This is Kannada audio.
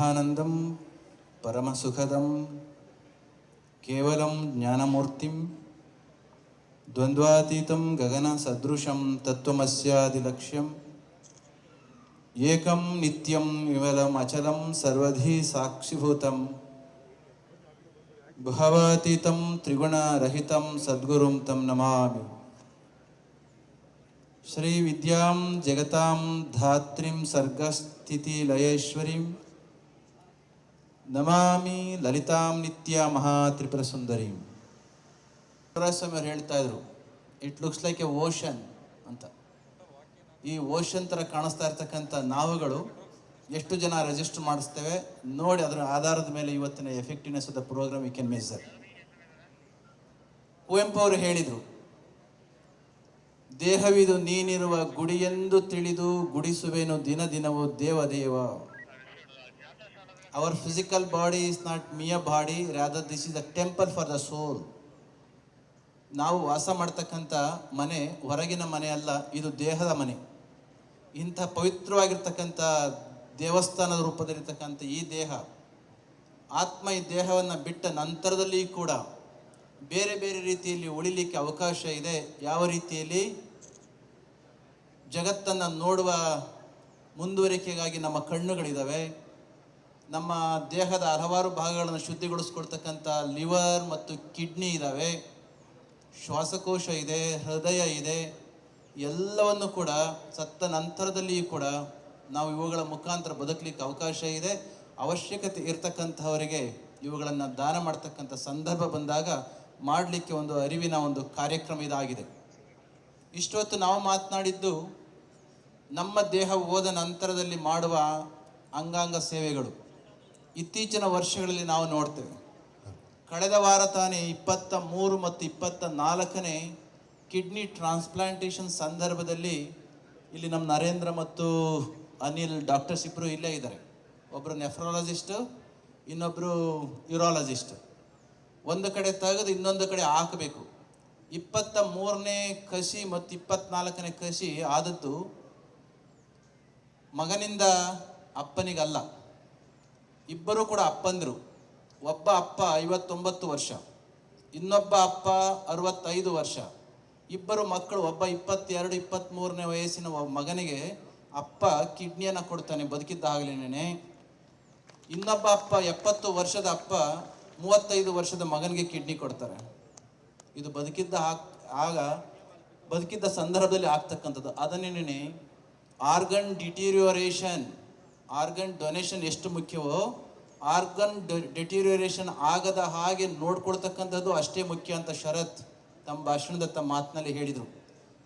బ్రహ్మానందం పరమసుఖదం కేవలం జ్ఞానమూర్తిం ద్వంద్వాతీతం గగనసదృశం తత్వమస్యాదిలక్ష్యం ఏకం నిత్యం విమలం అచలం సర్వధి సాక్షిభూతం భవాతీతం త్రిగుణరహితం సద్గురుం తం నమామి. శ్రీ విద్యాం జగతాం ధాత్రిం సర్గస్థితి ನಮಾಮಿ ಲಲಿತಾಂ ನಿತ್ಯ ಮಹಾ ತ್ರಿಪುರ ಸುಂದರಿ. ಅವ್ರು ಹೇಳ್ತಾ ಇದ್ರು it looks like a ocean ಅಂತ. ಈ ಓಷನ್ ಥರ ಕಾಣಿಸ್ತಾ ಇರ್ತಕ್ಕಂಥ ನಾವುಗಳು ಎಷ್ಟು ಜನ ರಿಜಿಸ್ಟರ್ ಮಾಡಿಸ್ತೇವೆ ನೋಡಿ ಅದರ ಆಧಾರದ ಮೇಲೆ ಇವತ್ತಿನ effectiveness of the programme you can major Kuvempu ಅವರು ಹೇಳಿದರು, ದೇಹವಿದು ನೀನಿರುವ ಗುಡಿಯೆಂದು ತಿಳಿದು ಗುಡಿಸುವೇನು ದಿನ ದಿನವೂ ದೇವದೇವ. Our physical body is not mere body, rather this is a temple for the soul. ನಾವು ವಾಸ ಮಾಡ್ತಕ್ಕಂಥ ಮನೆ ಹೊರಗಿನ ಮನೆ ಅಲ್ಲ ಇದು ದೇಹದ ಮನೆ. ಇಂಥ ಪವಿತ್ರವಾಗಿರ್ತಕ್ಕಂಥ ದೇವಸ್ಥಾನದ ರೂಪದಲ್ಲಿರ್ತಕ್ಕಂಥ ಈ ದೇಹ ಆತ್ಮ ಈ ದೇಹವನ್ನು ಬಿಟ್ಟ ನಂತರದಲ್ಲಿ ಕೂಡ ಬೇರೆ ಬೇರೆ ರೀತಿಯಲ್ಲಿ ಉಳಿಲಿಕ್ಕೆ ಅವಕಾಶ ಇದೆ. ಯಾವ ರೀತಿಯಲ್ಲಿ? ಜಗತ್ತನ್ನು ನೋಡುವ ಮುಂದುವರಿಕೆಗಾಗಿ ನಮ್ಮ ಕಣ್ಣುಗಳಿದ್ದಾವೆ ನಮ್ಮ ದೇಹದ ಹಲವಾರು ಭಾಗಗಳನ್ನು ಶುದ್ಧಿಗೊಳಿಸ್ಕೊಳ್ತಕ್ಕಂಥ ಲಿವರ್ ಮತ್ತು ಕಿಡ್ನಿ ಇದ್ದಾವೆ ಶ್ವಾಸಕೋಶ ಇದೆ, ಹೃದಯ ಇದೆ, ಎಲ್ಲವನ್ನು ಕೂಡ ಸತ್ತ ನಂತರದಲ್ಲಿಯೂ ಕೂಡ ನಾವು ಇವುಗಳ ಮುಖಾಂತರ ಬದುಕಲಿಕ್ಕೆ ಅವಕಾಶ ಇದೆ. ಅವಶ್ಯಕತೆ ಇರ್ತಕ್ಕಂಥವರಿಗೆ ಇವುಗಳನ್ನು ದಾನ ಮಾಡ್ತಕ್ಕಂಥ ಸಂದರ್ಭ ಬಂದಾಗ ಮಾಡಲಿಕ್ಕೆ ಒಂದು ಅರಿವಿನ ಒಂದು ಕಾರ್ಯಕ್ರಮ ಇದಾಗಿದೆ. ಇಷ್ಟೊತ್ತು ನಾವು ಮಾತನಾಡಿದ್ದು ನಮ್ಮ ದೇಹ ಹೋದ ನಂತರದಲ್ಲಿ ಮಾಡುವ ಅಂಗಾಂಗ ಸೇವೆಗಳು. ಇತ್ತೀಚಿನ ವರ್ಷಗಳಲ್ಲಿ ನಾವು ನೋಡ್ತೇವೆ. ಕಳೆದ ವಾರ ತಾನೇ ಇಪ್ಪತ್ತ ಮೂರು ಮತ್ತು ಇಪ್ಪತ್ತ ನಾಲ್ಕನೇ ಕಿಡ್ನಿ ಟ್ರಾನ್ಸ್ಪ್ಲಾಂಟೇಷನ್ ಸಂದರ್ಭದಲ್ಲಿ ಇಲ್ಲಿ ನಮ್ಮ ನರೇಂದ್ರ ಮತ್ತು ಅನಿಲ್ ಡಾಕ್ಟರ್ಸ್ ಇಬ್ಬರು ಇಲ್ಲೇ ಇದ್ದಾರೆ. ಒಬ್ಬರು ನೆಫ್ರಾಲಜಿಸ್ಟು ಇನ್ನೊಬ್ಬರು ಯೂರಾಲಜಿಸ್ಟ್ ಒಂದು ಕಡೆ ತೆಗೆದು ಇನ್ನೊಂದು ಕಡೆ ಹಾಕಬೇಕು. ಇಪ್ಪತ್ತ ಮೂರನೇ ಕಸಿ ಮತ್ತು ಇಪ್ಪತ್ನಾಲ್ಕನೇ ಕಸಿ ಆದದ್ದು ಮಗನಿಂದ ಅಪ್ಪನಿಗಲ್ಲ. ಇಬ್ಬರು ಕೂಡ ಅಪ್ಪಂದರು. ಒಬ್ಬ ಅಪ್ಪ ಐವತ್ತೊಂಬತ್ತು ವರ್ಷ, ಇನ್ನೊಬ್ಬ ಅಪ್ಪ ಅರವತ್ತೈದು ವರ್ಷ. ಇಬ್ಬರು ಮಕ್ಕಳು, ಒಬ್ಬ ಇಪ್ಪತ್ತೆರಡು ಇಪ್ಪತ್ತ್ಮೂರನೇ ವಯಸ್ಸಿನ ಮಗನಿಗೆ ಅಪ್ಪ ಕಿಡ್ನಿಯನ್ನು ಕೊಡ್ತಾನೆ ಬದುಕಿದ್ದಾಗಲೇನೆ ಇನ್ನೊಬ್ಬ ಅಪ್ಪ ಎಪ್ಪತ್ತು ವರ್ಷದ ಅಪ್ಪ ಮೂವತ್ತೈದು ವರ್ಷದ ಮಗನಿಗೆ ಕಿಡ್ನಿ ಕೊಡ್ತಾರೆ. ಇದು ಬದುಕಿದ್ದ ಆಗ ಬದುಕಿದ್ದ ಸಂದರ್ಭದಲ್ಲಿ ಆಗ್ತಕ್ಕಂಥದ್ದು. ಅದನ್ನೇನೆ ಆರ್ಗನ್ ಡಿಟೀರಿಯೋರೇಷನ್ ಆರ್ಗನ್ ಡೊನೇಷನ್ ಎಷ್ಟು ಮುಖ್ಯವೋ, ಆರ್ಗನ್ ಡೆಟೀರಿಯರೇಷನ್ ಆಗದ ಹಾಗೆ ನೋಡ್ಕೊಳ್ತಕ್ಕಂಥದ್ದು ಅಷ್ಟೇ ಮುಖ್ಯ ಅಂತ ಶರತ್ ತಮ್ಮ ಭಾಷಣದ ತಮ್ಮ ಮಾತಿನಲ್ಲಿ ಹೇಳಿದರು.